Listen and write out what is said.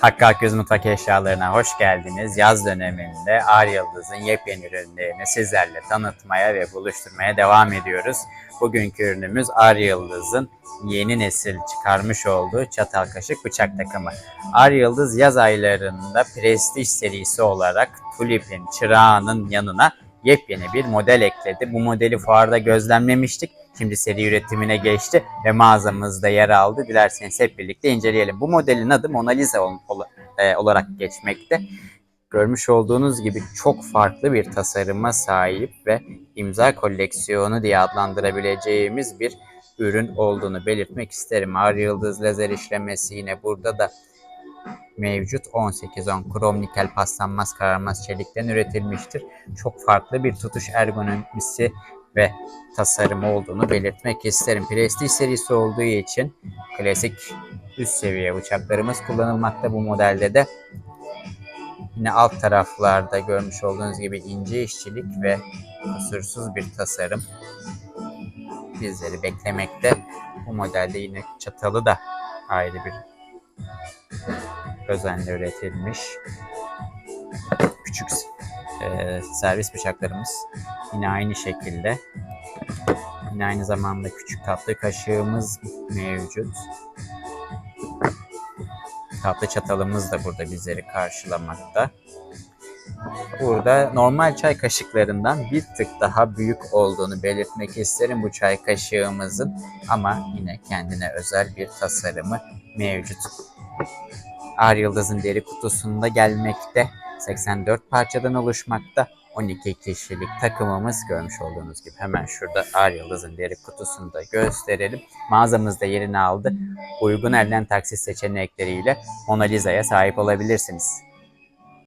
Hakkı Akgöz Mutfak Eşyalarına hoş geldiniz. Yaz döneminde Ar Yıldız'ın yepyeni ürünlerini sizlerle tanıtmaya ve buluşturmaya devam ediyoruz. Bugünkü ürünümüz Ar Yıldız'ın yeni nesil çıkarmış olduğu çatal kaşık bıçak takımı. Ar Yıldız yaz aylarında prestij serisi olarak Tulip'in çırağının yanına yepyeni bir model ekledi. Bu modeli fuarda gözlemlemiştik. Şimdi seri üretimine geçti ve mağazamızda yer aldı. Dilerseniz hep birlikte inceleyelim. Bu modelin adı Mona Lisa e, olarak geçmekte. Görmüş olduğunuz gibi çok farklı bir tasarıma sahip ve imza koleksiyonu diye adlandırabileceğimiz bir ürün olduğunu belirtmek isterim. Ağır yıldız lazer işlemesi yine burada da mevcut 18-10 krom nikel paslanmaz kararmaz çelikten üretilmiştir. Çok farklı bir tutuş ergonomisi ve tasarımı olduğunu belirtmek isterim. Prestige serisi olduğu için klasik üst seviye bıçaklarımız kullanılmakta bu modelde de. Yine alt taraflarda görmüş olduğunuz gibi ince işçilik ve kusursuz bir tasarım bizleri beklemekte. Bu modelde yine çatalı da ayrı bir özenle üretilmiş. Küçük e, servis bıçaklarımız yine aynı şekilde. Yine aynı zamanda küçük tatlı kaşığımız mevcut. Tatlı çatalımız da burada bizleri karşılamakta. Burada normal çay kaşıklarından bir tık daha büyük olduğunu belirtmek isterim bu çay kaşığımızın ama yine kendine özel bir tasarımı mevcut. Ar Yıldız'ın deri kutusunda gelmekte. 84 parçadan oluşmakta. 12 kişilik takımımız görmüş olduğunuz gibi hemen şurada Ar Yıldız'ın deri kutusunu da gösterelim. Mağazamızda yerini aldı. Uygun elden taksit seçenekleriyle Mona Lisa'ya sahip olabilirsiniz.